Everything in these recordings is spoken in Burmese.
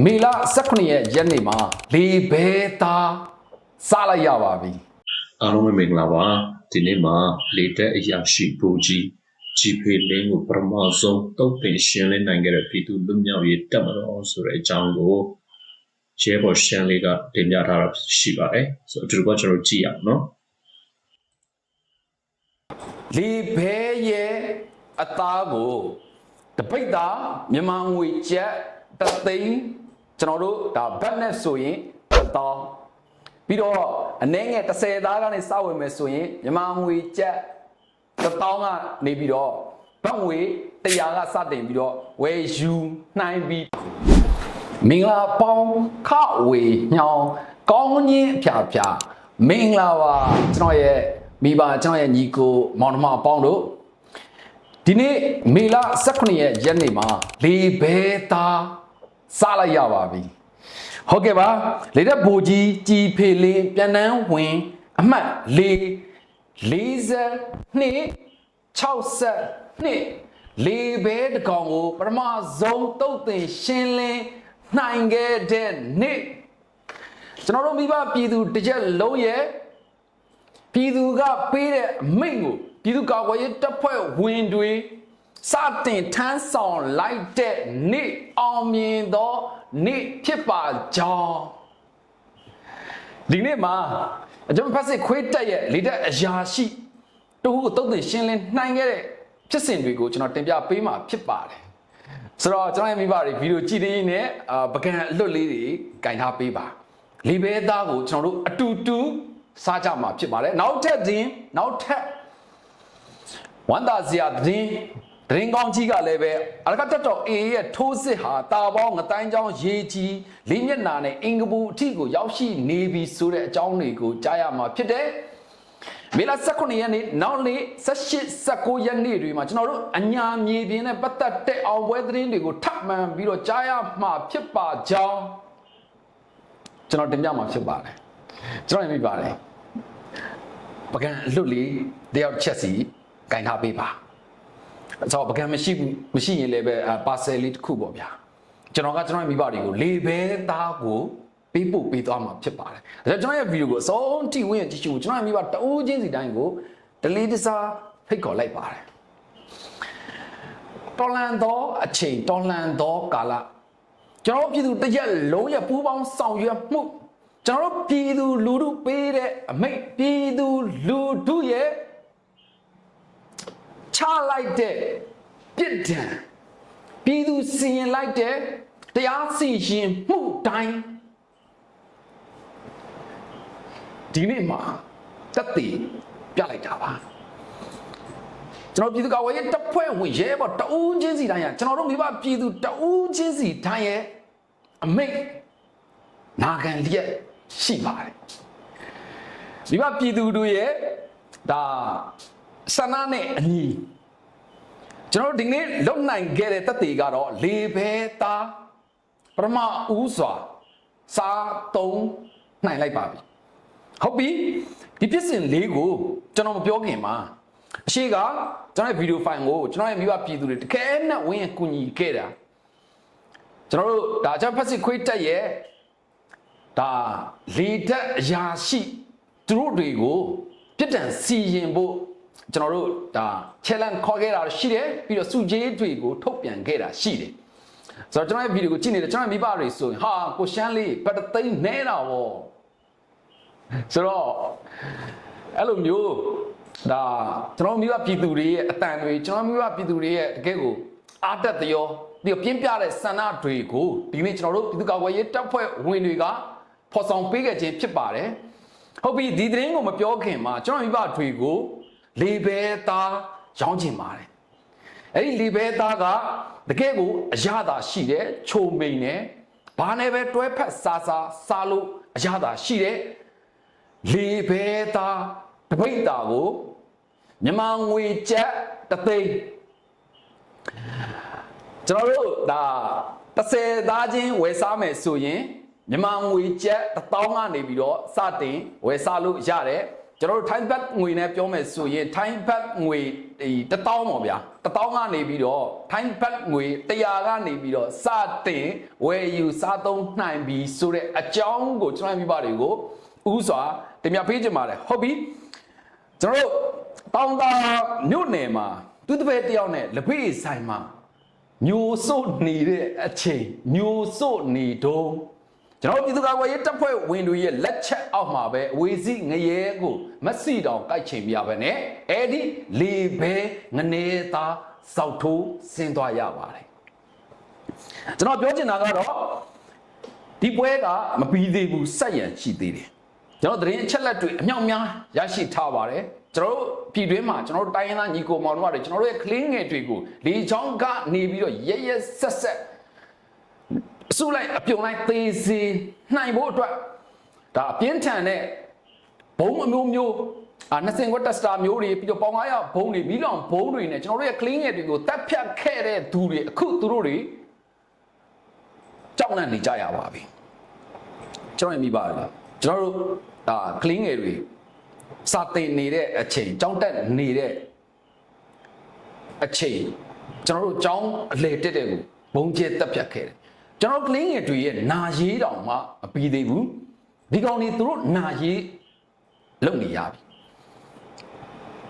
မေလ18ရက်ရက်နေ့မှာလေဘဲသားစားလိုက်ရပါပြီအားလုံးပဲမင်္ဂလာပါဒီနေ့မှာလေတက်အရာရှိဘူကြီးဂျီဖေလင်းကိုပထမဆုံးတုတ်တင်ရှင်းလင်းနိုင်ခဲ့တဲ့ပြည်သူလူမျိုးရေးတက်မတော်ဆိုတဲ့အကြောင်းကိုရဲဘော်ရှန်လေးကတင်ပြထားတာရှိပါတယ်ဆိုတော့အတူတူကကျွန်တော်ကြည့်ရအောင်နော်လေဘဲရဲ့အသားကိုတပိတ်သားမြန်မာငွေကျပ်တစ်သိန်း ကျွန်တော်တို့ဒါဘတ်နဲ့ဆိုရင်တစ်သောင်းပြီးတော့အနည်းငယ်30သားကနေစဝင်မယ်ဆိုရင်မြန်မာငွေကျပ်တစ်သောင်းကနေပြီးတော့ဘတ်ငွေ100ကစတင်ပြီးတော့ဝယ်ယူနိုင်ပြီးမင်္ဂလာပေါင်းခဝေညောင်းကောင်းကြီးအဖျားဖျားမင်္ဂလာပါကျွန်တော်ရဲ့မိဘကျွန်တော်ရဲ့ညီကိုမောင်နှမအပေါင်းတို့ဒီနေ့မေလ18ရက်ရက်နေ့မှာလေဘဲသား စားလိုက်ရပါပြီဟုတ်ကဲ့ပါလေတဲ့ဘူကြီးကြည်ဖေလင်းပြန်တန်းဝင်အမှတ်၄42 60နှစ်လေဘဲတကောင်ကိုပထမဆုံးတုတ်တင်ရှင်းလင်းနိုင်ခဲ့တဲ့နေ့ကျွန်တော်တို့မိဘပြည်သူတစ်ချက်လုံးရဲ့ပြည်သူကပေးတဲ့အမိန့်ကိုပြည်သူ့ကာကွယ်ရေးတပ်ဖွဲ့ဝင်တွေ စတင်ထမ်းဆောင်လိုက်တဲ့နေ့အောင်မြင်သောနေ့ဖြစ်ပါကြောင်းဒီနေ့မှာအကျွန်တော်ဖက်စစ်ခွေးတက်ရဲ့လေတက်အရာရှိတူကိုတုတ်တင်ရှင်းလင်းနိုင်ခဲ့တဲ့ဖြစ်စဉ်တွေကိုကျွန်တော်တင်ပြပေးမှာဖြစ်ပါတယ်ဆိုတော့ကျွန်တော်ရဲ့မိဘတွေဗီဒီယိုကြည့်နေနဲ့အာပကံအလွတ်လေးတွေကင်ထားပေးပါလေဘဲသားကိုကျွန်တော်တို့အတူတူစားကြမှာဖြစ်ပါတယ်နောက်ထပ် दिन နောက်ထပ်ဝမ်းသာစရာသတင်း သတင်းကောင်းကြီးကလည်းပဲအရကတက်တော် A ရဲ့ထိုးစစ်ဟာတာပေါင်းငတိုင်းချောင်းရေးကြီးလေးမျက်နာနဲ့အင်္ဂပူအထိကိုရောက်ရှိနေပြီဆိုတဲ့အကြောင်းတွေကိုကြားရမှာဖြစ်တယ်မေလ18ရက်နေ့နောက်နေ့18 19ရက်နေ့တွေမှာကျွန်တော်တို့အညာမြေပြင်နဲ့ပတ်သက်တဲ့အောင်ပွဲသတင်းတွေကိုထပ်မံပြီးတော့ကြားရမှာဖြစ်ပါကြောင်းကျွန်တော်တင်ပြမှာဖြစ်ပါတယ်ကျွန်တော်ရမိပါတယ်ပကံအလွတ်လေးတယောက်တစ်ချက်စီကင်ထားပေးပါ ဆိုတော့ပကံမရှိဘူးမရှိရင်လည်းပဲပါဆယ်လေးတစ်ခုပေါ့ဗျာကျွန်တော်ကကျွန်တော်ရဲ့မိဘတွေကိုလေဘဲသားကိုပေးပို့ပေးသွားမှာဖြစ်ပါတယ်ဒါကြောင့်ကျွန်တော်ရဲ့ဗီဒီယိုကိုအဆုံးထိဝင်ကြည့်ရှုကျွန်တော်ရဲ့မိဘတအိုးချင်းစီတိုင်းကိုဒလီတစားဖိတ်ခေါ်လိုက်ပါတယ်တော်လန်သောအချိန်တော်လန်သောကာလကျွန်တော်တို့ပြည်သူတစ်ရက်လုံးရဲ့ပူးပေါင်းဆောင်ရွက်မှုကျွန်တော်တို့ပြည်သူလူထုပေးတဲ့အမိတ်ပြည်သူလူထုရဲ့ ချလိုက်တဲ့ပြစ်ဒဏ်ပြည်သူစီရင်လိုက်တဲ့တရားစီရင်မှုတိုင်းဒီနေ့မှာတက်တည်ပြလိုက်တာပါကျွန်တော်ပြည်သူ့ကာကွယ်ရေးတပ်ဖွဲ့ဝင်ရဲဘော်တအူးချင်းစီတိုင်းရကျွန်တော်တို့မိဘပြည်သူတအူးချင်းစီတိုင်းရဲ့အမိတ်နာခံလျက်ရှိပါတယ်မိဘပြည်သူတို့ရဲ့ဒါ ဆန္ဒနဲ့အညီကျွန်တော်တို့ဒီနေ့လုံနိုင်ခဲ့တဲ့တက်တေကတော့လေဘဲသားပရမဦးစွာစားသုံးနိုင်လိုက်ပါပြီဟုတ်ပြီဒီပြစ်စင်လေးကိုကျွန်တော်မပြောခင်မှာအရှိကကျွန်တော်ရဲ့ဗီဒီယိုဖိုင်ကိုကျွန်တော်ရဲ့မိဘပြည်သူတွေတကယ်နဲ့ဝင်းကူညီခဲ့တာကျွန်တော်တို့ဒါကျွန်တော်ဖက်စစ်ခွေးတက်ရဲ့ဒါလေတက်အရာရှိသူတို့တွေကိုပြစ်ဒဏ်စီရင်ဖို့ ကျွန်တော်တို့ဒါ challenge ခေါ်ခဲ့တာရှိတယ်ပြီးတော့စုကြေးတွေကိုထုတ်ပြန်ခဲ့တာရှိတယ်ဆိုတော့ကျွန်တော်ရဲ့ဗီဒီယိုကိုကြည့်နေတယ်ကျွန်တော်မိဘတွေဆိုရင်ဟာကိုရှမ်းလေးဘတ်တသိန်းနဲတာဗောဆိုတော့အဲ့လိုမျိုးဒါကျွန်တော်မိဘပြည်သူတွေရဲ့အတန်တွေကျွန်တော်မိဘပြည်သူတွေရဲ့တကယ်ကိုအားတက်သရောပြီးတော့ပြင်းပြတဲ့ဆန္ဒတွေကိုဒီနေ့ကျွန်တော်တို့ပြည်သူ့ကာကွယ်ရေးတပ်ဖွဲ့ဝင်တွေကဖော်ဆောင်ပေးခဲ့ခြင်းဖြစ်ပါတယ်ဟုတ်ပြီဒီသတင်းကိုမပြောခင်မှာကျွန်တော်မိဘတွေကို လေဘဲသားရောင်းချင်ပါတယ်အဲ့ဒီလေဘဲသားကတကယ်ကိုအရသာရှိတယ်ချုံမိန်တယ်ဘာနဲ့ပဲတွဲဖက်စားစားစားလို့အရသာရှိတယ်လေဘဲသားတပိတ်တာကိုမြန်မာငွေကျပ်တသိန်းကျွန်တော်တို့ဒါ30သားချင်းဝယ်စားမယ်ဆိုရင်မြန်မာငွေကျပ်1000ကနေပြီးတော့စတင်ဝယ်စားလို့ရတယ် ကျွန်တော်တို့ time back ငွေနဲ့ပြောမယ်ဆိုရင် time back ငွေဒီ1000ပေါ့ဗျာ1000ကနေပြီးတော့ထိုင်းဘတ်ငွေ100ကနေပြီးတော့စတင်ဝယ်ယူစားသုံးနိုင်ပြီဆိုတဲ့အကြောင်းကိုကျွန်တော်မိဘတွေကိုဥစွာတင်ပြပေးကြပါတယ်ဟုတ်ပြီကျွန်တော်တို့တောင်သာမြို့နယ်မှာသူတပည့်တယောက်နဲ့လက်ဖေးဆိုင်မှာမျိုးစို့နေတဲ့အချိန်မျိုးစို့နေတော့ ကျွန်တော်ပြည်သူ့ကာကွယ်ရေးတပ်ဖွဲ့ဝင်တွေရဲ့လက်ချက်အောက်မှာပဲအဝေစီငရဲကိုမက်ဆီတောင်ကြိုက်ချိန်ပြပဲနဲ့အဲ့ဒီလေဘဲငနေသားစောက်ထိုးဆင်းသွားရပါတယ်ကျွန်တော်ပြောချင်တာကတော့ဒီပွဲကမပြီးသေးဘူးစက်ရန်ရှိသေးတယ်ကျွန်တော်သတင်းအချက်လက်တွေအမြောက်များရရှိထားပါတယ်ကျွန်တော်တို့ပြည်တွင်းမှာကျွန်တော်တို့တိုင်းရင်းသားညီကိုမောင်တို့ကကျွန်တော်တို့ရဲ့ကလင်းငယ်တွေကိုလေချောင်းကနေပြီးတော့ရဲရဲဆက်ဆက် အစုလိုက်အပြုံလိုက်သေးစီနိုင်ဖို့အတွက်ဒါအပြင်းထန်တဲ့ဘုံအမျိုးမျိုးအာနှစ်စင်ကွက်တက်စတာမျိုးတွေပြီးတော့ပေါင်900ဘုံတွေမီးလောင်ဘုံတွေနဲ့ကျွန်တော်တို့ရဲ့ clean ငယ်တွေကိုတက်ဖြတ်ခဲ့တဲ့သူတွေအခုသူတို့တွေကြောက်လန့်နေကြရပါပြီကျွန်တော်မြင်ပါတယ်ကျွန်တော်တို့ဒါ clean ငယ်တွေစာတင်နေတဲ့အချိန်ကြောင်းတက်နေတဲ့အချိန်ကျွန်တော်တို့ကြောင်းအလေတက်တဲ့ကိုဘုံကျဲတက်ဖြတ်ခဲ့တယ် ကျွန်တော်ကလင်းငယ်တွေရဲ့နာရေးတောင်မှမပြီးသေးဘူးဒီကောင်တွေသူတို့နာရေးလုပ်နေရပြီ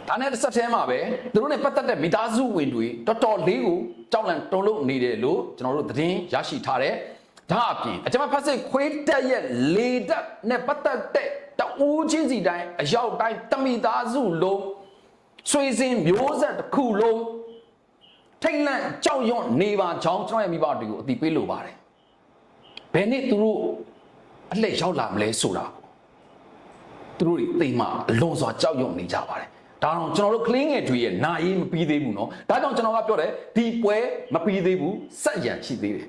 ဒါနဲ့တစ်ဆက်တည်းမှာပဲသူတို့ ਨੇ ပတ်သက်တဲ့မိသားစုဝင်တွေတော်တော်လေးကိုကြောက်လန့်တုန်လှုပ်နေတယ်လို့ကျွန်တော်တို့သတင်းရရှိထားတယ်ဒါအပြင်အကြမ်းဖက်စစ်ခွေးတက်ရဲ့လေတက်နဲ့ပတ်သက်တဲ့တအူးချင်းစီတိုင်းအရောက်တိုင်းတမိသားစုလုံးဆွေစဉ်မျိုးဆက်တစ်ခုလုံးထိတ်လန့်ကြောက်ရွံ့နေပါကြောင်းကျွန်တော်ရဲ့မိဘတွေကိုအတိပေးလိုပါတယ် ဘယ်နှစ်သူတို့အလှည့်ရောက်လာမလဲဆိုတာသူတို့တွေသိမှအလွန်စွာကြောက်ရွံ့နေကြပါတယ်ဒါတော့ကျွန်တော်တို့ကလင်းငယ်တွေရဲ့နာရေးမပြီးသေးဘူးเนาะဒါကြောင့်ကျွန်တော်ကပြောတယ်ဒီပွဲမပြီးသေးဘူးစက်ရန်ရှိသေးတယ်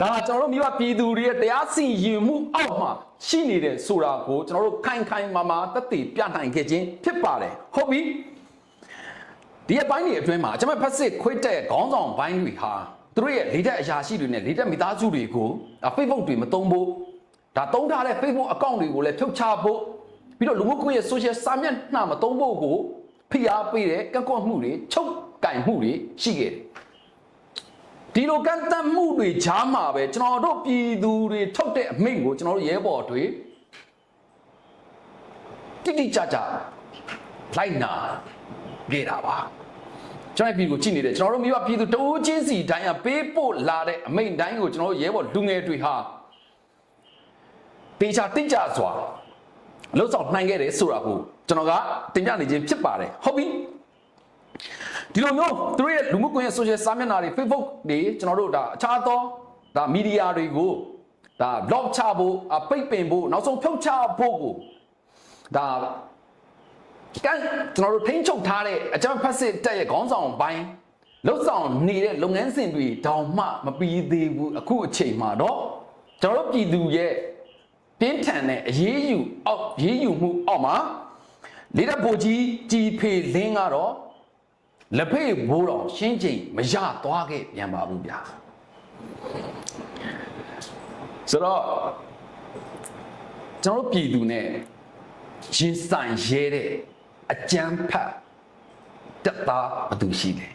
ဒါကကျွန်တော်တို့မိဘပြည်သူတွေရဲ့တရားစီရင်မှုအောက်မှာရှိနေတယ်ဆိုတာကိုကျွန်တော်တို့ခိုင်ခိုင်မာမာသက်သေပြနိုင်ခဲ့ခြင်းဖြစ်ပါတယ်ဟုတ်ပြီဒီအပိုင်းတွေအတွင်းမှာကျွန်မဖက်စစ်ခွေးတဲ့ခေါင်းဆောင်ဘိုင်းတွေဟာ သူတို့ရဲ့လေတက်အရာရှိတွေနဲ့လေတက်မိသားစုတွေကိုဒါ Facebook တွေမသုံးဖို့ဒါသုံးထားတဲ့ Facebook account တွေကိုလည်းဖြုတ်ချဖို့ပြီးတော့လူမှုကွန်ရက် social စာမျက်နှာမသုံးဖို့ကိုဖိအားပေးတဲ့ကန့်ကွက်မှုတွေချုပ်ကင်မှုတွေရှိခဲ့တယ်ဒီလိုကန့်သတ်မှုတွေချားမှာပဲကျွန်တော်တို့ပြည်သူတွေထုတ်တဲ့အမိန့်ကိုကျွန်တော်တို့ရဲဘော်တွေတိတိကျကျလိုက်နာခဲ့တာပါ ကျွန်တော်ပြည်ကိုကြည့်နေတယ်ကျွန်တော်တို့မိဘပြည်သူတိုးချင်းစီတိုင်းကပေးပို့လာတဲ့အမိန့်တိုင်းကိုကျွန်တော်တို့ရဲဘော်လူငယ်တွေဟာတေချာတိကျစွာလှုပ်ဆောင်နိုင်ခဲ့တယ်ဆိုတာကိုကျွန်တော်ကတင်ပြနေခြင်းဖြစ်ပါတယ်ဟုတ်ပြီဒီလိုမျိုးသူတို့ရဲ့လူမှုကွန်ရက် social စာမျက်နှာတွေ Facebook တွေကျွန်တော်တို့ဒါအခြားသောဒါမီဒီယာတွေကိုဒါ block ချဖို့အပိတ်ပင်ဖို့နောက်ဆုံးဖြုတ်ချဖို့ကိုဒါ ကန်ကျွန်တော်တို့ထိန်းချုပ်ထားတဲ့အကြမ်းဖက်စစ်တပ်ရဲ့ခေါင်းဆောင်ပိုင်းလှုပ်ဆောင်နေတဲ့လုပ်ငန်းစဉ်တွေတောင်မှမပြီးသေးဘူးအခုအချိန်မှာတော့ကျွန်တော်တို့ပြည်သူရဲ့ပြင်းထန်တဲ့အရေးယူအောက်ရေးယူမှုအောက်မှာလေးတဲ့ဗိုလ်ကြီးကြီးဖေလင်းကတော့လက်ဖေးဘိုးတော်ရှင်းချိန်မရသွားခဲ့ပြန်ပါဘူးဗျာဆိုတော့ကျွန်တော်တို့ပြည်သူနဲ့ရင်ဆိုင်ရဲတဲ့ အကြမ်းဖက်တက်သားဘသူရှိတယ်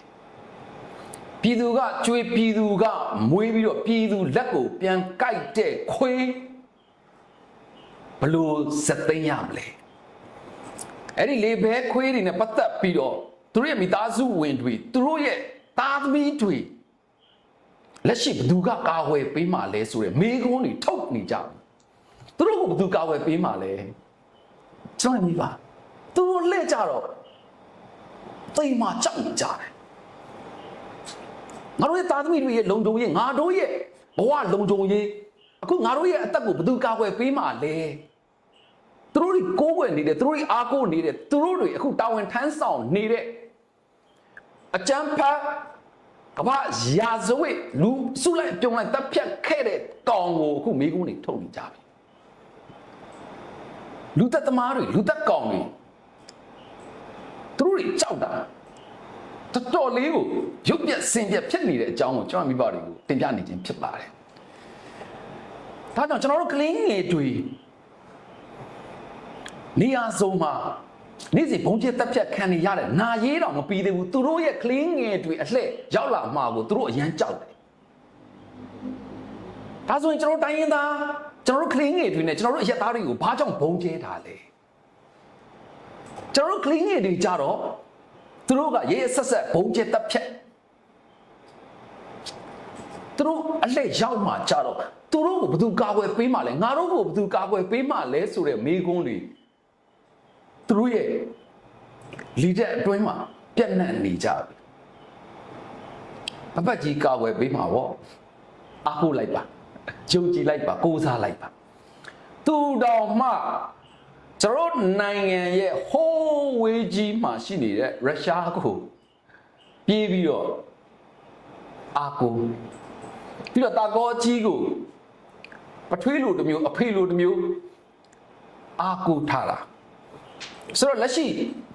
ပြည်သူကကျွေးပြည်သူကမွေးပြီးတော့ပြည်သူလက်ကိုပြန်ကြိုက်တဲ့ခွေးဘလို့စက်သိမ်းရမလဲအဲ့ဒီလေဘဲခွေးတွေနဲ့ပတ်သက်ပြီးတော့သူတို့ရဲ့မိသားစုဝင်တွေသူတို့ရဲ့သားသမီးတွေလက်ရှိဘသူကကာဝယ်ပေးမှလဲဆိုရယ်မေကုန်းတွေထုတ်နေကြတယ်သူတို့ကဘသူကာဝယ်ပေးမှလဲကျွန်တော်မြင်ပါ သူတို့လှည့်ကြတော့တိမ်မာကြောက်နေကြတယ်ငါတို့ရဲ့သားသမီးတွေရဲ့လုံခြုံရေးငါတို့ရဲ့ဘဝလုံခြုံရေးအခုငါတို့ရဲ့အသက်ကိုဘယ်သူကာကွယ်ပေးမှလဲသူတို့တွေကိုးကွယ်နေတယ်သူတို့တွေအားကိုးနေတယ်သူတို့တွေအခုတာဝန်ထမ်းဆောင်နေတဲ့အကျန်းဖတ်ကမ္ဘာရာဇဝတ်လူစုလိုက်ပြုံလိုက်တပ်ဖြတ်ခဲ့တဲ့တောင်ကိုအခုမိကုန်းတွေထုတ်နေကြပြီလူသက်သမားတွေလူသက်ကောင်တွေ သူတို့တွေကြောက်တာတော်တော်လေးကိုရုပ်ပြက်စင်ပြက်ဖြစ်နေတဲ့အကြောင်းကိုကျွန်တော်မိဘတွေကိုတင်ပြနေခြင်းဖြစ်ပါတယ်။ဒါကြောင့်ကျွန်တော်တို့ကလင်းငယ်တွေနေရာစုံမှာနေ့စဉ်ဘုံကျက်တက်ဖြတ်ခံနေရတဲ့နာရေးတော်မပြီးသေးဘူးသူတို့ရဲ့ကလင်းငယ်တွေအလှဲ့ရောက်လာမှာကိုသူတို့အရန်ကြောက်တယ်ဒါဆိုရင်ကျွန်တော်တို့တိုင်းရင်းသားကျွန်တော်တို့ကလင်းငယ်တွေနဲ့ကျွန်တော်တို့အရက်သားတွေကိုဘာကြောင့်ဘုံကျဲတာလဲ ကျွန်တော်တို့ကလင်းငယ်တွေကြတော့သူတို့ကရေးရဆက်ဆက်ဘုံကျက်တက်ဖြတ်သူတို့အလှဲ့ရောက်မှာကြတော့သူတို့ကိုဘယ်သူကာကွယ်ပေးမှလဲငါတို့ကိုဘယ်သူကာကွယ်ပေးမှလဲဆိုတဲ့မေးခွန်းတွေသူတို့ရဲ့လီတဲ့အတွင်းမှာပြက်နှံ့နေကြပြီအပတ်ကြီးကာကွယ်ပေးမှာဗောအားကိုးလိုက်ပါယုံကြည်လိုက်ပါကိုးစားလိုက်ပါသူတော်မှ ကျွန်တော်တို့နိုင်ငံရဲ့ဟိုးဝေးကြီးမှာရှိနေတဲ့ရုရှားကိုပြေးပြီးတော့အားကိုးပြီးတော့တာကောကြီးကိုပထွေးလိုတစ်မျိုးအဖေလိုတစ်မျိုးအားကိုးထားတာဆိုတော့လက်ရှိ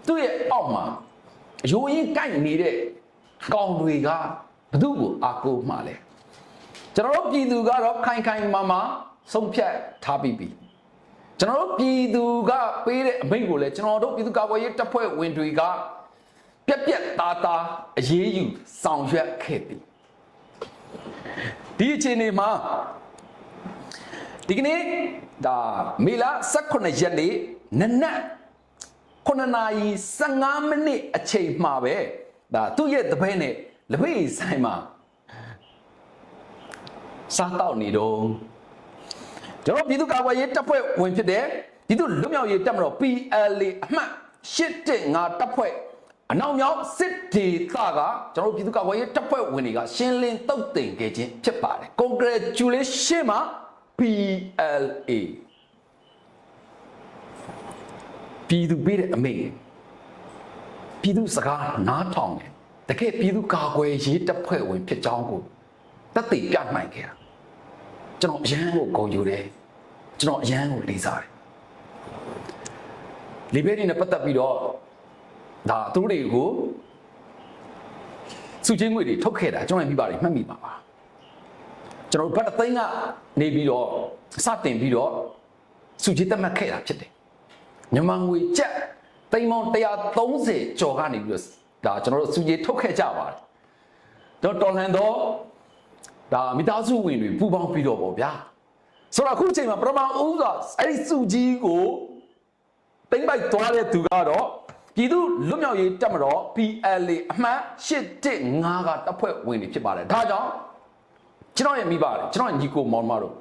သူ့ရဲ့အောက်မှာအယိုးရင်ကိုက်နေတဲ့ကောင်တွေကဘသူ့ကိုအားကိုးမှလဲကျွန်တော်တို့ပြည်သူကတော့ခိုင်ခိုင်မာမာဆုံးဖြတ်ထားပြီးပြီ ကျွန်တော်တို့ပြည်သူကပေးတဲ့အမိန့်ကိုလည်းကျွန်တော်တို့ပြည်သူကာကွယ်ရေးတပ်ဖွဲ့ဝင်တွေကပြက်ပြက်သားသားအရေးယူဆောင်ရွက်ခဲ့ပြီဒီအခြေအနေမှာဒီကနေ့ဒါမေလ18ရက်နေ့နနက်9နာရီ15မိနစ်အချိန်မှာပဲဒါသူ့ရဲ့တပည့်နဲ့လက်ဖေးဆိုင်မှာစားတော့နေတော့ ကျွန်တော်ပြည်သူ့ကာကွယ်ရေးတပ်ဖွဲ့ဝင်ဖြစ်တဲ့ပြည်သူ့လွတ်မြောက်ရေးတပ်မတော် PLA အမှတ်815တပ်ဖွဲ့အနောက်မြောက်စစ်ဒေသကကျွန်တော်တို့ပြည်သူ့ကာကွယ်ရေးတပ်ဖွဲ့ဝင်တွေကရှင်းလင်းတုတ်တင်ခဲ့ခြင်းဖြစ်ပါတယ် congratulation မှာ PLA ပြည်သူပေးတဲ့အမိန့်ပြည်သူစကားနားထောင်တယ်တကယ်ပြည်သူကာကွယ်ရေးတပ်ဖွဲ့ဝင်ဖြစ်ကြောင်းကိုတက်သိပြနိုင်ခဲ့တာ ကျွန်တော်အရန်ကိုဂုဏ်ယူတယ်ကျွန်တော်အရန်ကိုလေးစားတယ်လီဘယ်ရီနဲ့ပတ်သက်ပြီးတော့ဒါသူတို့တွေကိုစုချင်းငွေတွေထုတ်ခဲ့တာကျွန်တော်မိပါတယ်မှတ်မိပါပါကျွန်တော်တို့ဘတ်တသိန်းကနေပြီးတော့စတင်ပြီးတော့စုချင်းတက်မှတ်ခဲ့တာဖြစ်တယ်မြန်မာငွေကျပ်သိန်းပေါင်း130ကျော်ကနေပြီးတော့ဒါကျွန်တော်တို့စုကြီးထုတ်ခဲ့ကြပါတယ်တော့တော်လန်တော့ ဒါမိသားစုဝင်တွေပူပေါင်းပြီးတော့ပေါ့ဗျာဆိုတော့အခုချိန်မှာပထမဦးကအဲ့ဒီစုကြီးကိုတိမ့်ပိုက်သွားတဲ့သူကတော့ပြည်သူလွတ်မြောက်ရေးတပ်မတော် PLA အမှတ်815ကတပ်ဖွဲ့ဝင်တွေဖြစ်ပါတယ်ဒါကြောင့်ကျွန်တော်ရဲ့မိပါတယ်ကျွန်တော်ညီကိုမောင်မတို့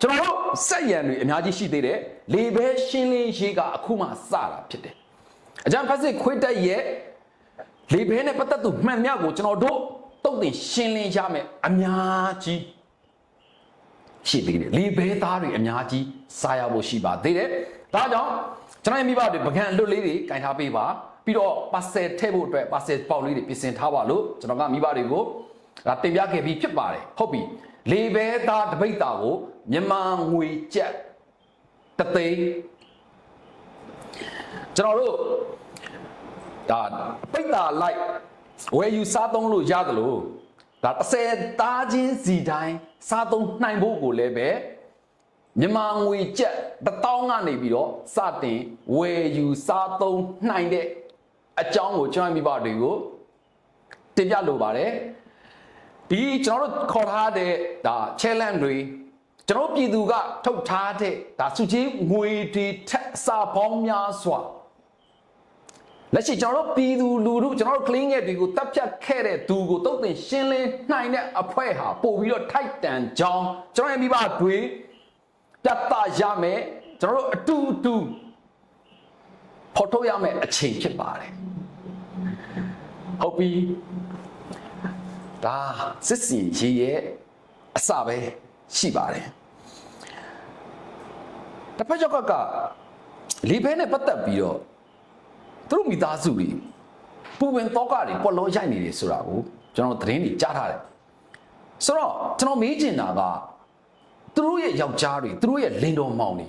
ကျွန်တော်တို့စက်ရံတွေအများကြီးရှိသေးတယ်လေဘဲရှင်းလင်းရေးကအခုမှစတာဖြစ်တယ်အကြံဖက်စစ်ခွေးတက်ရဲ့လေဘဲနဲ့ပတ်သက်သူမှန်မြကိုကျွန်တော်တို့ တုတ်တင်ရှင်းလင်းရမယ်အများကြီးရှိသေးတယ်လေဘဲသားတွေအများကြီးစားရဖို့ရှိပါသေးတယ်ဒါကြောင့်ကျွန်တော်ရဲ့မိဘတွေပကံအလွတ်လေးတွေကင်ထားပေးပါပြီးတော့ပါဆယ်ထည့်ဖို့အတွက်ပါဆယ်ပေါက်လေးတွေပြင်ဆင်ထားပါလို့ကျွန်တော်ကမိဘတွေကိုဒါတင်ပြခဲ့ပြီးဖြစ်ပါတယ်ဟုတ်ပြီလေဘဲသားတပိတ်တာကိုမြန်မာငွေကျပ်တသိန်းကျွန်တော်တို့ဒါပိတ်တာလိုက် ဝယ်ယူစားသုံးလို့ရတယ်လို့ဒါ30သားချင်းစီတိုင်းစားသုံးနိုင်ဖို့ကိုလည်းပဲမြန်မာငွေကျပ်1000ကနေပြီးတော့စတင်ဝယ်ယူစားသုံးနိုင်တဲ့အကြောင်းကိုကျွန်တော်မိဘတွေကိုတင်ပြလိုပါတယ်ဒီကျွန်တော်တို့ခေါ်ထားတဲ့ဒါ challenge တွေကျွန်တော်ပြည်သူကထုတ်ထားတဲ့ဒါစုချင်းငွေတွေထက်အစာပေါင်းများစွာ လက်ရှိကျွန်တော်တို့ပြည်သူလူထုကျွန်တော်တို့ clean ရဲ့တွေကိုတပ်ဖြတ်ခဲ့တဲ့သူကိုတုတ်တင်ရှင်းလင်းနိုင်တဲ့အဖွဲဟာပို့ပြီးတော့ထိုက်တန်ကြောင်းကျွန်တော်ရဲ့မိဘတွေပြတ်သားရမယ်ကျွန်တော်တို့အတူအတူဖော်ထုတ်ရမယ်အချိန်ဖြစ်ပါတယ်ဟုတ်ပြီဒါစစ်စီရေးရဲ့အစပဲရှိပါတယ်တစ်ဖက်ကျောက်ကကလီဘဲနဲ့ပတ်သက်ပြီးတော့ သူတို့မိသားစုတွေပူပင်တော့ကတွေပေါ်လုံးရိုက်နေတယ်ဆိုတာကိုကျွန်တော်သတင်းတွေကြားထားတယ်ဆိုတော့ကျွန်တော်မေးချင်တာကသူတို့ရဲ့ယောက်ျားတွေသူတို့ရဲ့လင်တော်မောင်တွေ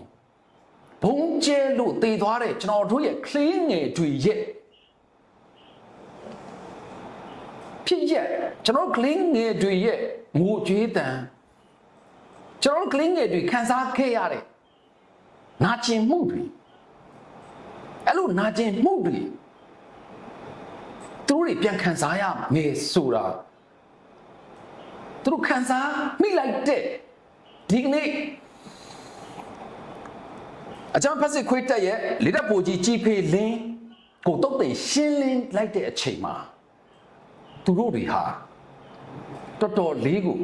ဘုံကျဲလို့တည်သွားတဲ့ကျွန်တော်တို့ရဲ့ clean ငယ်တွေရဲ့ဖြစ်ရက်ကျွန်တော် clean ငယ်တွေရဲ့ငိုကြွေးတန်ကျွန်တော် clean ငယ်တွေခန်းစားခဲ့ရတဲ့နာကျင်မှုတွေ အဲ့လိုနာကျင်မှုတွေသူတို့တွေပြန်ခံစားရမယ်ဆိုတာသူတို့ခံစားမိလိုက်တဲ့ဒီကနေ့အချမ်းဖက်စစ်ခွေးတက်ရဲ့လေတပ်ပိုကြီးကြီးဖေးလင်းကိုတုတ်တင်ရှင်းလင်းလိုက်တဲ့အချိန်မှာသူတို့တွေဟာတော်တော်လေးကို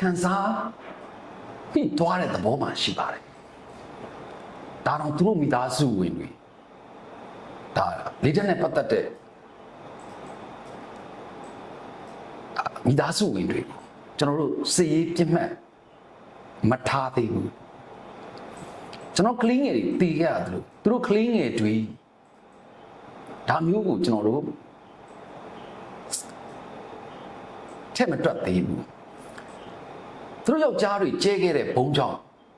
ခံစားပြီးသွားတဲ့သဘောမှရှိပါတယ် ဒါတော့သူတို့မိသားစုဝင်တွေဒါလေတပ်နဲ့ပတ်သက်တဲ့မိသားစုဝင်တွေကျွန်တော်တို့စည်ရေးပြစ်မှတ်မထားသေးဘူးကျွန်တော်ကလင်းငယ်တွေတည်ခဲ့ရတယ်လို့သူတို့ကလင်းငယ်တွေဒါမျိုးကိုကျွန်တော်တို့ထက်မတွက်သေးဘူးသူတို့ယောက်ျားတွေကျဲခဲ့တဲ့ဘုံကြောင့်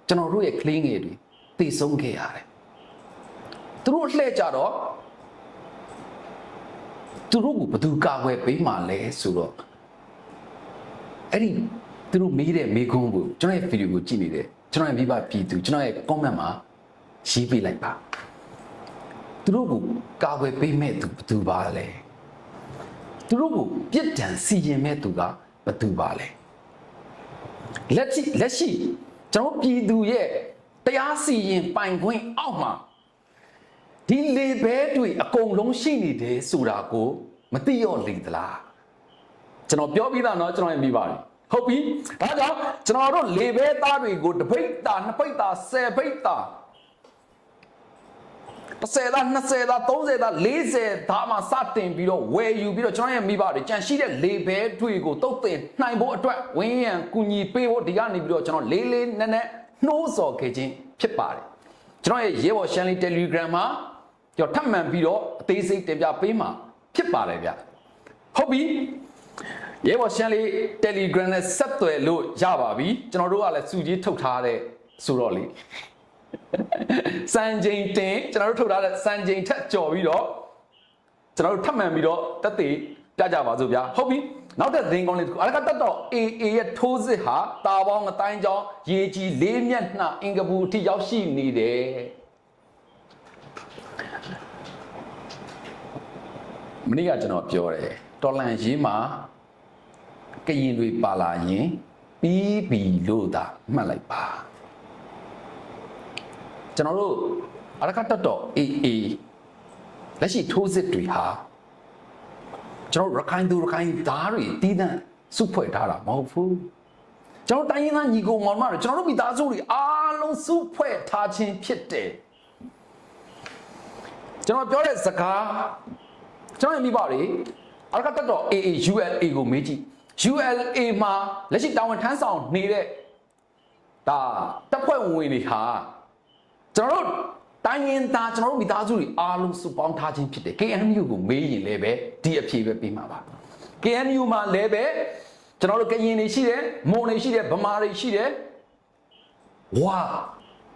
ကျွန်တော်တို့ရဲ့ကလင်းငယ်တွေ တည်ဆုံးခဲ့ရတယ်သူတို့လှည့်ကြတော့သူတို့ကိုဘယ်သူကာကွယ်ပေးမှလဲဆိုတော့အဲ့ဒီသူတို့မေးတဲ့မေးခွန်းကိုကျွန်တော်ရဲ့ဗီဒီယိုကိုကြည့်နေတယ်ကျွန်တော်ရဲ့မိဘပြည်သူကျွန်တော်ရဲ့ comment မှာရေးပေးလိုက်ပါသူတို့ကိုကာကွယ်ပေးမဲ့သူဘယ်သူပါလဲသူတို့ကိုပြစ်ဒဏ်စီရင်မဲ့သူကဘယ်သူပါလဲလက်ရှိလက်ရှိကျွန်တော်ပြည်သူရဲ့ တရားစီရင်ပိုင်ခွင့်အောက်မှာဒီလေဘဲတွေအကုန်လုံးရှိနေတယ်ဆိုတာကိုမသိရောလေသလား ကျွန်တော်ပြောပြီးသားเนาะကျွန်တော်ရင်ပြီးပါတယ်ဟုတ်ပြီဒါကြောင့်ကျွန်တော်တို့လေဘဲသားတွေကိုတပိတ်တာနှစ်ပိတ်တာဆယ်ပိတ်တာ30သား20သား30သား40သားမှစတင်ပြီးတော့ဝယ်ယူပြီးတော့ကျွန်တော်ရဲ့မိဘတွေကြံရှိတဲ့လေဘဲတွေကိုတုတ်တင်နိုင်ဖို့အတွက်ဝင်းရံကူညီပေးဖို့ဒီကနေပြီးတော့ကျွန်တော်လေးလေးနက်နက် နှိုးဆော်ခဲ့ခြင်းဖြစ်ပါတယ်ကျွန်တော်ရဲ့ရေဘော်ရှန်လီ Telegram မှာကျွန်တော်ထပ်မံပြီးတော့အသေးစိတ်တင်ပြပေးမှာဖြစ်ပါတယ်ဗျဟုတ်ပြီရဲဘော်ရှမ်းလေး Telegram နဲ့ဆက်သွယ်လို့ရပါပြီကျွန်တော်တို့ကလည်းစုကြီးထုတ်ထားတဲ့ဆိုတော့လေစံချိန်တင်ကျွန်တော်တို့ထုတ်ထားတဲ့စံချိန်ထက်ကြော်ပြီးတော့ကျွန်တော်တို့ထပ်မံပြီးတော့တက်သေးပြကြပါစို့ဗျာဟုတ်ပြီ နောက်တဲ့သင်ကောင်းလေးတစ်ခုအရကတက်တော့ AA ရဲ့ထိုးစစ်ဟာတာပေါင်းအတိုင်းကြောင်းရေကြီးလေးမျက်နှာအင်္ဂပူအထိရောက်ရှိနေတယ်မနေ့ကကျွန်တော်ပြောတယ်တော်လန်ရေးမှာကရင်တွေပါလာရင်ပြီးပြီလို့သာမှတ်လိုက်ပါကျွန်တော်တို့အရကတတ်တော် AA လက်ရှိထိုးစစ်တွေဟာ ကျွန်တော်တို့ရခိုင်သူရခိုင်သားတွေတီးတန့်စုဖွဲ့ထားတာမဟုတ်ဘူးကျွန်တော်တိုင်းရင်းသားညီကောင်မောင်မတွေကျွန်တော်တို့မိသားစုတွေအားလုံးစုဖွဲ့ထားခြင်းဖြစ်တယ်ကျွန်တော်ပြောတဲ့စကားကျွန်တော်ရဲ့မိဘတွေအရကတတ်တော် AA ULA ကိုမေးကြည့် ULA မှာလက်ရှိတာဝန်ထမ်းဆောင်နေတဲ့ဒါတပ်ဖွဲ့ဝင်တွေဟာကျွန်တော်တို့ တိုင်းရင်းသားကျွန်တော်တို့မိသားစုတွေအားလုံးစုပေါင်းထားခြင်းဖြစ်တယ် KNU ကိုမေးရင်လည်းပဲဒီအဖြေပဲပေးမှာပါ KNU မှာလည်းပဲကျွန်တော်တို့ကရင်တွေရှိတယ်မွန်တွေရှိတယ်ဗမာတွေရှိတယ်ဝါ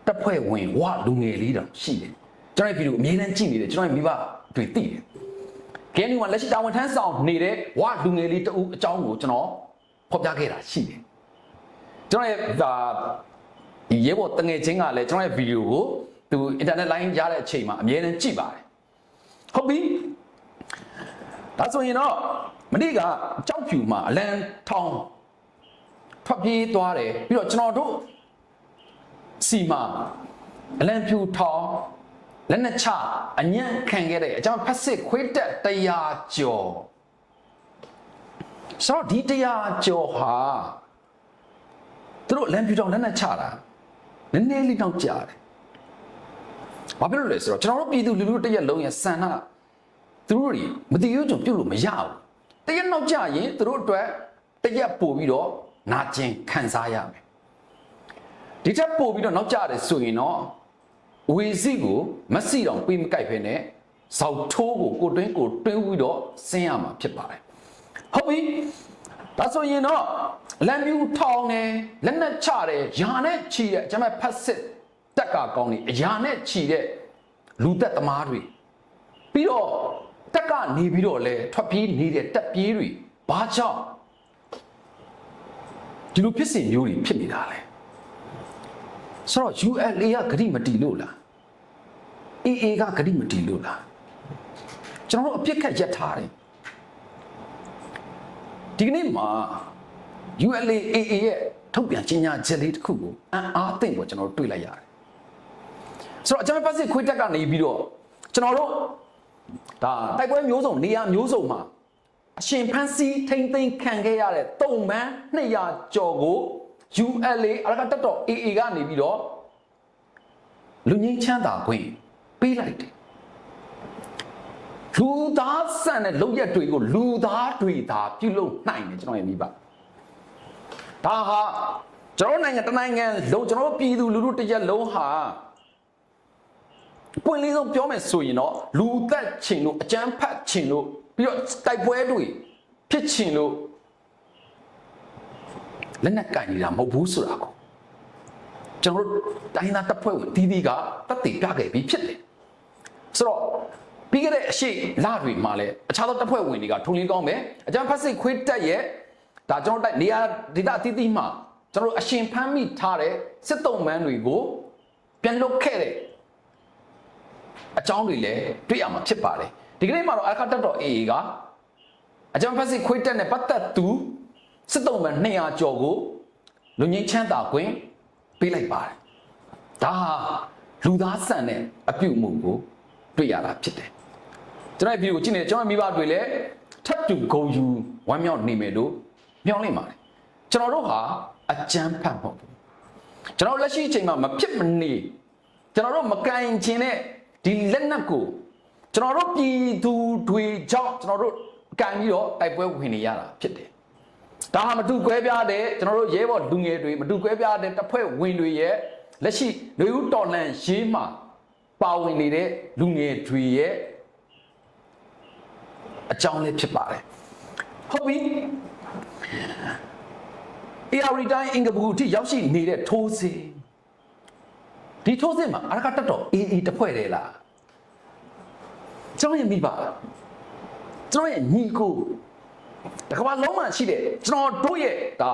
တပ်ဖွဲ့ဝင်ဝါလူငယ်လေးတောင်ရှိတယ်ကျွန်တော်ရဲ့ဗီဒီယိုအမြဲတမ်းကြည့်နေတယ်ကျွန်တော်ရဲ့မိဘတွေသိတယ်ကဲနီမှာလက်ရှိတာဝန်ထမ်းဆောင်နေတဲ့ဝလူငယ်လေးတဦးအကြောင်းကိုကျွန်တော်ဖော်ပြခဲ့တာရှိတယ်ကျွန်တော်ရဲ့ဒါဒီရဲဘော်တငယ်ချင်းကလည်းကျွန်တော်ရဲ့ဗီဒီယိုကို သူအင်တာနက်လိုင်းရတဲ့အချိန်မှာအမြဲတမ်းကြည့်ပါတယ်ဟုတ်ပြီဒါဆိုရင်တော့မနေ့ကကြောက်ဖြူမှာအလန်ထောင်းထွက်ပြေးသွားတယ်ပြီးတော့ကျွန်တော်တို့စီမှာအလန်ဖြူထောင်းလက်နဲ့ချအညံ့ခံခဲ့တဲ့အကြောင်းဖက်စစ်ခွေးတက်တရားကျော်ဆိုတော့ဒီတရားကျော်ဟာသူတို့လမ်းပြူတောင်လက်နဲ့ချတာနည်းနည်းလေးတော့ကြာတယ် ဘာဖြစ်လို့လဲဆိုတော့ကျွန်တော်တို့ပြည်သူလူထုတရက်လုံးရဲ့ဆန္ဒသူတို့တွေမတည်ရုံကြုံပြုတ်လို့မရဘူးတရက်နောက်ကြာရင်သူတို့အတွက်တရက်ပို့ပြီးတော့နာကျင်ခံစားရမယ်ဒီချက်ပို့ပြီးတော့နောက်ကျတယ်ဆိုရင်တော့ဝေစီကိုမစီတော့ပြေးမကြိုက်ဖ ೇನೆ ဇောက်ထိုးကိုကိုတွင်းကိုတွင်းပြီးတော့ဆင်းရမှာဖြစ်ပါတယ်ဟုတ်ပြီဒါဆိုရင်တော့လမ်းမြူထောင်းတယ်လက်နဲ့ချတယ်ယာနဲ့ချီတဲ့ကျွန်မဖတ်စစ် တက်ကကောင်းနေအယာနဲ့ချီတဲ့လူသက်သမားတွေပြီးတော့တက်ကနေပြီးတော့လဲထွက်ပြေးနေတဲ့တက်ပြေးတွေဘာကြောင့်ဒီလိုဖြစ်စဉ်မျိုးတွေဖြစ်နေတာလဲဆိုတော့ ULA ကဂရိမတီလို့လားအေးအေးကဂတိမတီးလို့လားကျွန်တော်တို့အပြစ်ခတ်ရက်ထားတယ်ဒီကနေ့မှာ ULA AA ရဲ့ထုတ်ပြန်ကြေညာချက်လေးတစ်ခုကိုအံ့အားသင့်ကိုကျွန်တော်တို့တွေ့လိုက်ရတယ် ဆိုတော့အကြမ်းဖက်စစ်ခွေးတက်ကနေပြီးတော့ကျွန်တော်တို့ဒါတိုက်ပွဲမျိုးစုံနေရာမျိုးစုံမှာအရှင်ဖန်စီထိမ့်သိမ်းခံခဲ့ရတဲ့တုံမန်း200ကျော်ကို ULA အရကတက်တော့ AA ကနေပြီးတော့လူငင်းချမ်းသာခွင့်ပေးလိုက်တယ်လူသားဆန်တဲ့လောက်ရက်တွေကိုလူသားတွေသာပြုလုပ်နိုင်တယ်ကျွန်တော်ရဲ့မိဘဒါဟာကျွန်တော်နိုင်ငံတစ်နိုင်ငံလုံးကျွန်တော်ပြည်သူလူထုတစ်ရက်လုံးဟာ ပွင့်လင်းဆုံးပြောမယ်ဆိုရင်တော့လူသက်ချင်လို့အကြမ်းဖက်ချင်လို့ပြီးတော့တိုက်ပွဲတွေဖြစ်ချင်လို့လက်နက်ကင်နေတာမဟုတ်ဘူးဆိုတာကိုကျွန်တော်တို့တိုင်းသားတပ်ဖွဲ့ဝင်တီးတီးကတက်တည်ပြခဲ့ပြီးဖြစ်တယ်ဆိုတော့ပြီးခဲ့တဲ့အရှိလတွေမှာလည်းအခြားသောတပ်ဖွဲ့ဝင်တွေကထုံလင်းကောင်းမယ်အကြမ်းဖက်စစ်ခွေးတက်ရဲ့ဒါကျွန်တော်တိုက်နေရာဒေသအသီးသီးမှာကျွန်တော်တို့အရှင်ဖမ်းမိထားတဲ့စစ်တုံးမန်းတွေကိုပြန်လွတ်ခဲ့တဲ့ အကြောင်းတွေလည်းတွေ့ရမှာဖြစ်ပါတယ်ဒီကနေ့မှာတော့အခါတက်တော် AA ကအကြံဖက်စစ်ခွေးတက်နဲ့ပတ်သက်သူစစ်တုံးမှ200ကျော်ကိုလူငင်းချမ်းသာခွင့်ပေးလိုက်ပါတယ်ဒါဟာလူသားဆန်တဲ့အပြုအမူကိုတွေ့ရတာဖြစ်တယ်ကျွန်တော်ဒီဗီဒီယိုကိုကြည့်နေကျွန်တော်မိဘတွေလည်းထပ်တူဂုံယူဝမ်းမြောက်နေမယ်လို့မျှော်လင့်ပါတယ်ကျွန်တော်တို့ဟာအကြမ်းဖက်မဟုတ်ဘူးကျွန်တော်လက်ရှိအချိန်မှာမဖြစ်မနေကျွန်တော်တို့မကင်ချင်တဲ့ ဒီလက်နက်ကိုကျွန်တော်တို့ပြည်သူတွေကြောင့်ကျွန်တော်တို့ကန်ပြီးတော့တိုက်ပွဲဝင်နေရတာဖြစ်တယ်။ဒါဟာမတူကွဲပြားတဲ့ကျွန်တော်တို့ရဲဘော်လူငယ်တွေမတူကွဲပြားတဲ့တပ်ဖွဲ့ဝင်တွေရဲ့လက်ရှိလူဦးတော်လန်ရေးမှာပါဝင်နေတဲ့လူငယ်တွေရဲ့အကြောင်းလေးဖြစ်ပါတယ်။ဟုတ်ပြီ။ AR တိုင်းအင်္ဂပူထိရောက်ရှိနေတဲ့ထိုးစစ် ဒီထိုးစစ်မှာအရကတက်တော့ AA တဖွဲ့တယ်လားကျွန်တော်ရဲ့မိဘကျွန်တော်ရဲ့ညီကိုတကဘာလုံးမှရှိတယ်ကျွန်တော်တို့ရဲ့ဒါ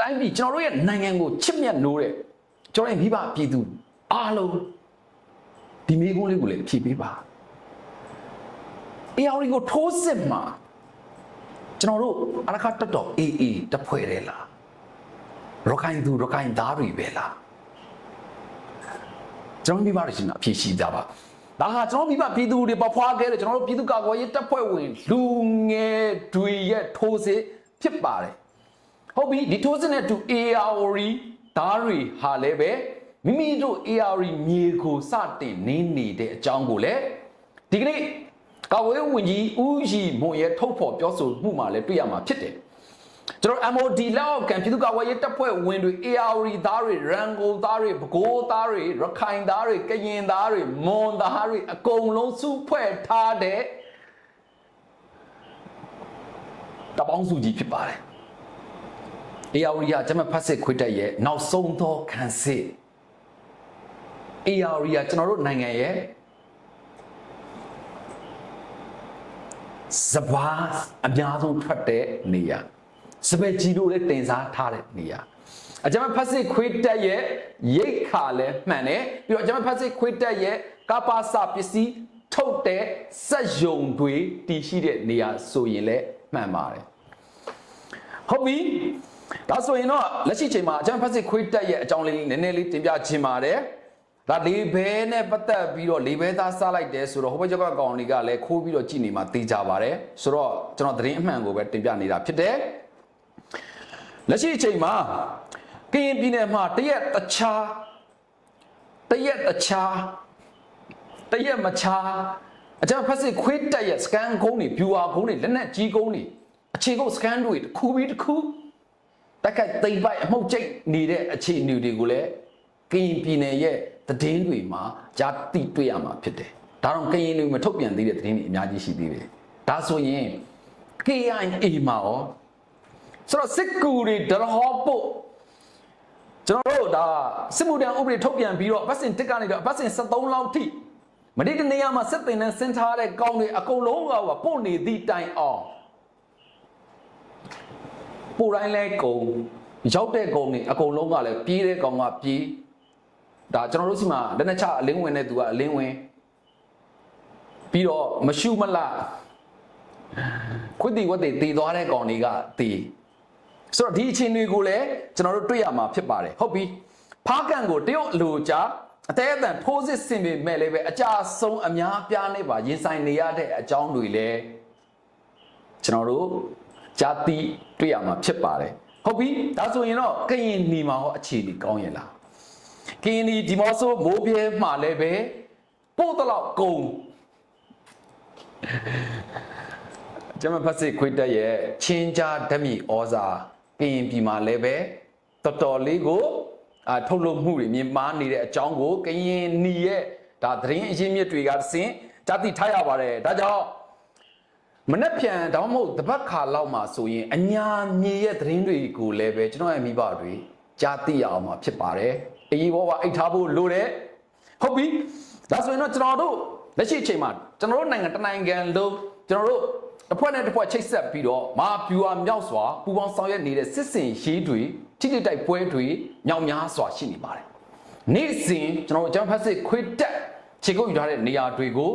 တိုင်းပြည်ကျွန်တော်တို့ရဲ့နိုင်ငံကိုချစ်မြတ်နိုးတဲ့ကျွန်တော်ရဲ့မိဘပြည်သူအားလုံးဒီမိကုန်းလေးကိုလည်းဖြည့်ပေးပါ AR ကိုထိုးစစ်မှာကျွန်တော်တို့အရကတက်တော့ AA တဖွဲ့တယ်လားရခိုင်သူရခိုင်သားတွေပဲလား ကျွန်တော်မိဘတွေရှင်အဖြေရှိကြပါဒါဟာကျွန်တော်မိဘပြည်သူတွေပဖွားခဲ့တယ်ကျွန်တော်တို့ပြည်သူ့ကာကွယ်ရေးတပ်ဖွဲ့ဝင်လူငယ်တွေရဲ့ထိုးစစ်ဖြစ်ပါတယ်ဟုတ်ပြီဒီထိုးစစ်နဲ့တူ AROR ဓာတ်တွေဟာလည်းပဲမိမိတို့ AROR မြေကိုစတင်နင်းနေတဲ့အကြောင်းကိုလည်းဒီကနေ့ကာကွယ်ရေးဝန်ကြီးဦးရီမွန်ရဲ့ထုတ်ဖော်ပြောဆိုမှုမှာလည်းတွေ့ရမှာဖြစ်တယ် ကျွန်တော် MOD လက်အောက်ခံပြည်သူ့ကာကွယ်ရေးတပ်ဖွဲ့ဝင်တွေ ARD သားတွေရန်ကုန်သားတွေပဲခူးသားတွေရခိုင်သားတွေကရင်သားတွေမွန်သားတွေအကုန်လုံးစုဖွဲ့ထားတဲ့တပေါင်းစုကြီးဖြစ်ပါတယ် ARD ကကျွန်မဖတ်စစ်ခွေတက်ရဲ့နောက်ဆုံးသောခံစစ် ARD ကကျွန်တော်တို့နိုင်ငံရဲ့စဘာအများဆုံးထွက်တဲ့နေရာ စပယ်ကြီးတို့လည်းတင်စားထားတဲ့နေရာအကြမ်းဖက်စစ်ခွေးတက်ရဲ့ရိတ်ခါလည်းမှန်တယ်ပြီးတော့အကြမ်းဖက်စစ်ခွေးတက်ရဲ့ကပါစာပစ္စည်းထုတ်တဲ့စက်ယုံတွေတည်ရှိတဲ့နေရာဆိုရင်လည်းမှန်ပါတယ်ဟုတ်ပြီဒါဆိုရင်တော့လက်ရှိချိန်မှာအကြမ်းဖက်စစ်ခွေးတက်ရဲ့အကြောင်းလေးနည်းနည်းလေးတင်ပြချင်ပါတယ်ဒါလေဘဲနဲ့ပတ်သက်ပြီးတော့လေဘဲသားစားလိုက်တယ်ဆိုတော့ဟိုဘက်ကျောက်ကကောင်တွေကလည်းခိုးပြီးတော့ကြည်နေမှာသိကြပါတယ်ဆိုတော့ကျွန်တော်သတင်းအမှန်ကိုပဲတင်ပြနေတာဖြစ်တယ် လက်ရှိအချိန်မှာကရင်ပြည်နယ်မှာတရက်တခြားတရက်တခြားတရက်မခြားအကြမ်းဖက်စစ်ခွေးတက်ရဲ့စကန်ကုန်းတွေဗျူဟာကုန်းတွေလက်နက်ကြီးကုန်းတွေအခြေကုန်းစကန်တွေတစ်ခုပြီးတစ်ခုတက်ခိုက်သိမ့်ပိုက်အမှုတ်ကျိတ်နေတဲ့အခြေအနေတွေကိုလည်းကရင်ပြည်နယ်ရဲ့သတင်းတွေမှာကြားသိတွေ့ရမှာဖြစ်တယ်ဒါတော့ကရင်တွေမထုတ်ပြန်သေးတဲ့သတင်းတွေအများကြီးရှိသေးတယ်ဒါဆိုရင် KIA မှာရော ဆိုတော့စစ်ကူတွေဒရဟောပို့ကျွန်တော်တို့ဒါစစ်မှုထမ်းဥပဒေထုတ်ပြန်ပြီးတော့ဘတ်စင်တစ်ကနေတော့ဘတ်စင်73လောက်ထိမနေ့တနေ့မှာစစ်တင်နဲ့ဆင်းထားတဲ့ကောင်းတွေအကုန်လုံးကပို့နေသည့်တိုင်အောင်ပို့တိုင်းလဲကုံရောက်တဲ့ကုံတွေအကုန်လုံးကလည်းပြေးတဲ့ကောင်ကပြေးဒါကျွန်တော်တို့စီမှာလက်နဲ့ချအလင်းဝင်တဲ့သူကအလင်းဝင်ပြီးတော့မရှုမလခွတ်တီဝတ်တီတည်သွားတဲ့ကောင်တွေကတည် ဆိုတော့ဒီအချင်းတွေကိုလည်းကျွန်တော်တို့တွေ့ရမှာဖြစ်ပါတယ်ဟုတ်ပြီဖားကန်ကိုတရုတ်အလိုချအသေးအတန်ထိုးစစ်ဆင်ပေမဲ့လည်းပဲအကြဆုံးအများပြားနေပါရင်ဆိုင်နေရတဲ့အကြောင်းတွေလည်းကျွန်တော်တို့ဂျာတိတွေ့ရမှာဖြစ်ပါတယ်ဟုတ်ပြီဒါဆိုရင်တော့ကရင်နီမှာဟောအခြေအနေကောင်းရဲ့လားကင်းဒီဒီမော့ဆိုမိုးပြဲမှာလည်းပဲပို့တော့ကုံကျွန်မဖတ်စစ်ခွေတက်ရဲ့ချင်းကြားဓမြဩဇာ ကရင်ပြည်မှာလည်းပဲတော်တော်လေးကိုအာထုတ်လုပ်မှုတွေမြင်မာနေတဲ့အကြောင်းကိုကရင်နီရဲ့ဒါသတင်းအရင်းမြစ်တွေကစင်တတိထားရပါတယ်ဒါကြောင့်မနှက်ပြန်ဒါမှမဟုတ်တပတ်ခါလောက်မှာဆိုရင်အညာမြေရဲ့သတင်းတွေကိုလည်းပဲကျွန်တော်ရဲ့မိဘတွေကြားသိရအောင်မှာဖြစ်ပါတယ်အရေးပေါ်ကအိတ်ထားဖို့လိုတယ်ဟုတ်ပြီဒါဆိုရင်တော့ကျွန်တော်တို့လက်ရှိအချိန်မှာကျွန်တော်တို့နိုင်ငံတစ်နိုင်ငံလုံးကျွန်တော်တို့ တစ်ဖွဲ့နဲ့တစ်ဖွဲ့ချိတ်ဆက်ပြီးတော့မာပြူအားမြောက်စွာပူပေါင်းဆောင်ရွက်နေတဲ့စစ်စင်ရေးတွေထိတိတိုက်ပွဲတွေညောင်များစွာရှိနေပါတယ်နေ့စဉ်ကျွန်တော်တို့ဂျမ်ဖတ်စစ်ခွေတက်ခြေကုပ်ယူထားတဲ့နေရာတွေကို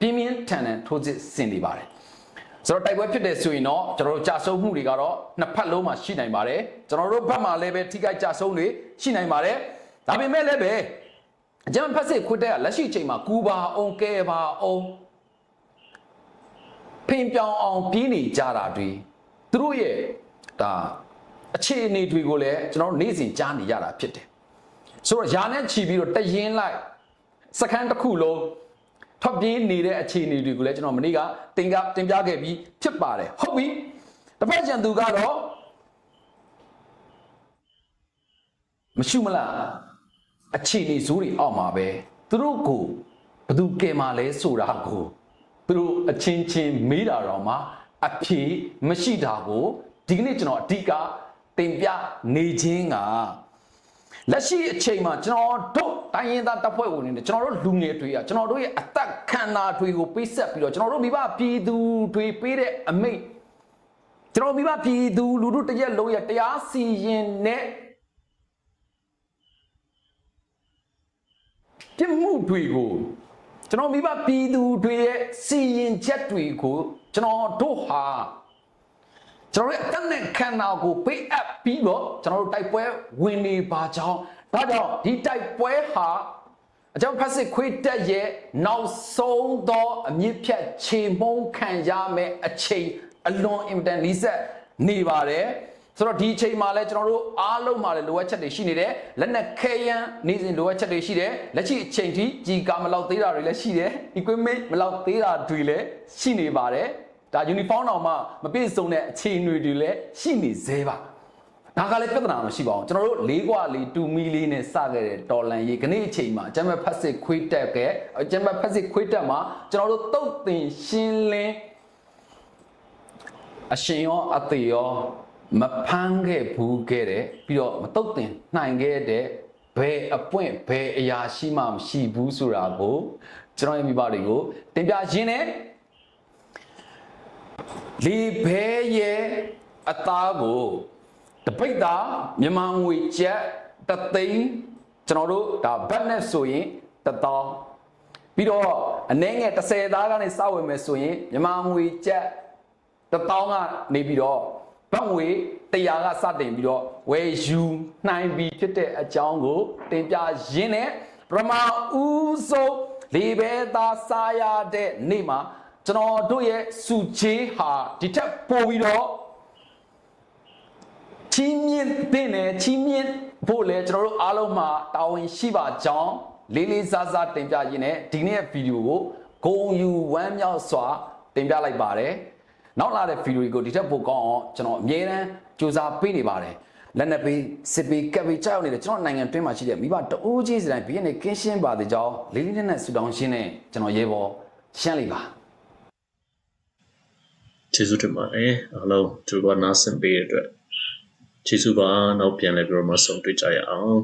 ပြင်းပြင်းထန်ထန်ထိုးစစ်ဆင်နေပါတယ်ဆိုတော့တိုက်ပွဲဖြစ်တဲ့ဆိုရင်တော့ကျွန်တော်တို့ကြာဆုံးမှုတွေကတော့နှစ်ဖက်လုံးမှာရှိနိုင်ပါတယ်ကျွန်တော်တို့ဘက်မှာလည်းပဲထိခိုက်ကြာဆုံးတွေရှိနိုင်ပါတယ်ဒါပေမဲ့လည်းပဲအကြံဖက်စစ်ခွတ်တဲ့ကလက်ရှိချိန်မှာကူပါအောင်ကဲပါအောင်ဖ င်ပြောင်အောင်ပြီးနေကြတာတွေသူတို့ရဲ့ဒါအခြေအနေတွေကိုလည်းကျွန်တော်တို့နေ့စဉ်ကြားနေရတာဖြစ်တယ်ဆိုတော့ຢာနဲ့ချီပြီးတော့တရင်လိုက်စခန်းတစ်ခုလုံးထွက်ပြေးနေတဲ့အခြေအနေတွေကိုလည်းကျွန်တော်မနေ့ကတင်ကတင်ပြခဲ့ပြီးဖြစ်ပါတယ်ဟုတ်ပြီတစ်ဖက်ကျန်သူကတော့မရှုမလားအခြေအနေဇိုးတွေအောက်မှာပဲသူတို့ကိုဘယ်သူကယ်မှာလဲဆိုတာကို သူတို့အချင်းချင်းမေးတာတော့မှအဖြေမရှိတာကိုဒီကနေ့ကျွန်တော်အဓိကတင်ပြနေခြင်းကလက်ရှိအချိန်မှာကျွန်တော်တို့တိုင်းရင်းသားတပ်ဖွဲ့ဝင်တွေနဲ့ကျွန်တော်တို့လူငယ်တွေကကျွန်တော်တို့ရဲ့အသက်ခံတာတွေကိုပေးဆက်ပြီးတော့ကျွန်တော်တို့မိဘပြည်သူတွေပေးတဲ့အမိတ်ကျွန်တော်မိဘပြည်သူလူတို့တရက်လုံးရဲ့တရားစီရင်တဲ့ပြစ်မှုတွေကို ကျွန်တော်မိဘပြည်သူတွေရဲ့စီရင်ချက်တွေကိုကျွန်တော်တို့ဟာကျွန်တော်ရဲ့အတန်းနဲ့ခန္ဓာကိုပေးအပ်ပြီးတော့ကျွန်တော်တို့တိုက်ပွဲဝင်နေပါကြောင်းဒါကြောင့်ဒီတိုက်ပွဲဟာအကြောင်းဖက်စစ်ခွေးတက်ရဲ့နောက်ဆုံးသောအမြင့်ဖြတ်ခြေမုံခံရမယ်အချိန်အလွန်အင်တန်နီးစက်နေပါတယ် ဆိုတော့ဒီအချိန်မှာလည်းကျွန်တော်တို့အားလုံးမှာလည်းလိုအပ်ချက်တွေရှိနေတယ်လက်နက်ခဲယမ်းနေစဉ်လိုအပ်ချက်တွေရှိတယ်လက်ရှိအချိန်ထိကြီးကာမလောက်သေးတာတွေလည်းရှိတယ် equipment မလောက်သေးတာတွေလည်းရှိနေပါတယ်ဒါ uniform တော်မှာမပြည့်စုံတဲ့အခြေအနေတွေလည်းရှိနေသေးပါဒါကလည်းပြဿနာမရှိပါဘူးကျွန်တော်တို့လေးကွာလေးတူမီလေးနဲ့စခဲ့တဲ့တော်လန်ရေးခနေ့အချိန်မှာအကျမ်းဖက်စစ်ခွေးတက်ကအကျမ်းဖက်စစ်ခွေးတက်မှာကျွန်တော်တို့တုတ်တင်ရှင်းလင်းအရှင်ရောအသေးရော မဖမ်းခဲ့ဘူးခဲ့တဲ့ပြီးတော့မတုတ်တင်နိုင်ခဲ့တဲ့ဘယ်အပွင့်ဘယ်အရာရှိမှမရှိဘူးဆိုတာကိုကျွန်တော်ရဲ့မိဘတွေကိုတင်ပြရင်းနဲ့လီဘဲရဲ့အသားကိုတပိတ်သားမြန်မာငွေကျပ်တသိန်းကျွန်တော်တို့ဒါဘတ်နဲ့ဆိုရင်တသောင်းပြီးတော့အနည်းငယ်30သားကနေစဝယ်မယ်ဆိုရင်မြန်မာငွေကျပ်တသောင်းကနေပြီးတော့ ဘတ်ငွေ100ကစတင်ပြီးတော့ဝယ်ယူနိုင်ပြီဖြစ်တဲ့အကြောင်းကိုတင်ပြရင်းနဲ့ပရမဦးဆုံးလေဘဲသားစားရတဲ့နေ့မှာကျွန်တော်တို့ရဲ့စုချေးဟာဒီထက်ပိုပြီးတော့ချီးမြှင့်တဲ့နဲ့ချီးမြှင့်ဖို့လဲကျွန်တော်တို့အားလုံးမှာတာဝန်ရှိပါကြောင်းလေးလေးစားစားတင်ပြရင်းနဲ့ဒီနေ့ရဲ့ဗီဒီယိုကိုဂုံယူဝမ်းမြောက်စွာတင်ပြလိုက်ပါတယ်။ နောက်လာတဲ့ဗီဒီယိုကိုဒီထက်ပိုကောင်းအောင်ကျွန်တော်အမြဲတမ်းစူးစမ်းပေးနေပါတယ်။လက်နက်ပေးစစ်ပေးကပ်ပေးကြောက်နေတဲ့ကျွန်တော်နိုင်ငံတွင်းမှာရှိတဲ့မိဘတအိုးကြီးစတိုင်းဘီကနေကင်းရှင်းပါတဲ့ကြောင်းလေးလေးနက်နက်ဆူတောင်းရှင်းနဲ့ကျွန်တော်ရေပေါ်ရှင်းလိုက်ပါကျေးဇူးတင်ပါတယ်အားလုံးဒီကနားဆင်ပေးတဲ့အတွက်ကျေးဇူးပါနောက်ပြန်လည်ပြီးတော့မှဆုံတွေ့ကြရအောင်